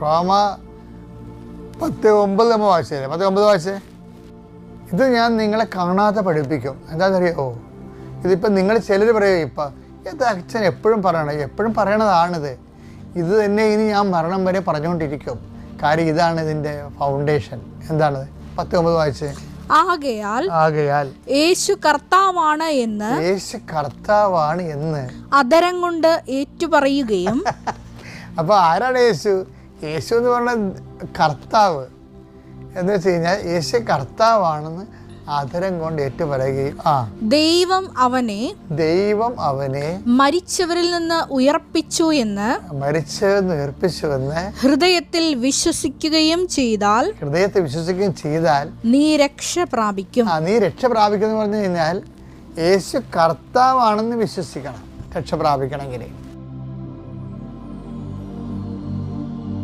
റോമ പത്ത് ഒമ്പത് നമ്മൾ വായിച്ചല്ലേ പത്ത് ഒമ്പത് വായിച്ചേ ഇത് ഞാൻ നിങ്ങളെ കാണാതെ പഠിപ്പിക്കും. എന്താണെന്നറിയോ? ഇതിപ്പോൾ നിങ്ങൾ ചിലർ പറയുക ഇപ്പം ഇത് അച്ഛൻ എപ്പോഴും പറയണം എപ്പോഴും പറയണതാണിത്. ഇത് തന്നെ ഇനി ഞാൻ മരണം വരെ പറഞ്ഞുകൊണ്ടിരിക്കും. കാര്യം ഇതാണ് ഇതിന്റെ ഫൗണ്ടേഷൻ എന്താണത് പത്ത് ഒമ്പത് വായിച്ചേ ആകയാൽ ആകയാൽ യേശു കർത്താവാണ് എന്ന് യേശു കർത്താവാണ് എന്ന് അതരം കൊണ്ട് ഏറ്റുപറയുകയും അപ്പോൾ ആരാണ് യേശു? യേശു എന്ന് പറഞ്ഞ കർത്താവ്. എന്ന് വെച്ച് കഴിഞ്ഞാൽ യേശു കർത്താവാണെന്ന് ആദരം കൊണ്ട് ഏറ്റുപറയുകയും ആ. ദൈവം അവനെ ദൈവം അവനെ മരിച്ചവരിൽ നിന്ന് ഉയർപ്പിച്ചു എന്ന് മരിച്ചവരിൽ ഉയർപ്പിച്ചു എന്ന് ഹൃദയത്തിൽ വിശ്വസിക്കുകയും ചെയ്താൽ ഹൃദയത്തിൽ വിശ്വസിക്കുകയും ചെയ്താൽ നീ രക്ഷ പ്രാപിക്കും. ആ നീ രക്ഷ പ്രാപിക്കുന്നു പറഞ്ഞു കഴിഞ്ഞാൽ യേശു കർത്താവാണെന്ന് വിശ്വസിക്കണം. രക്ഷ പ്രാപിക്കണമെങ്കിൽ.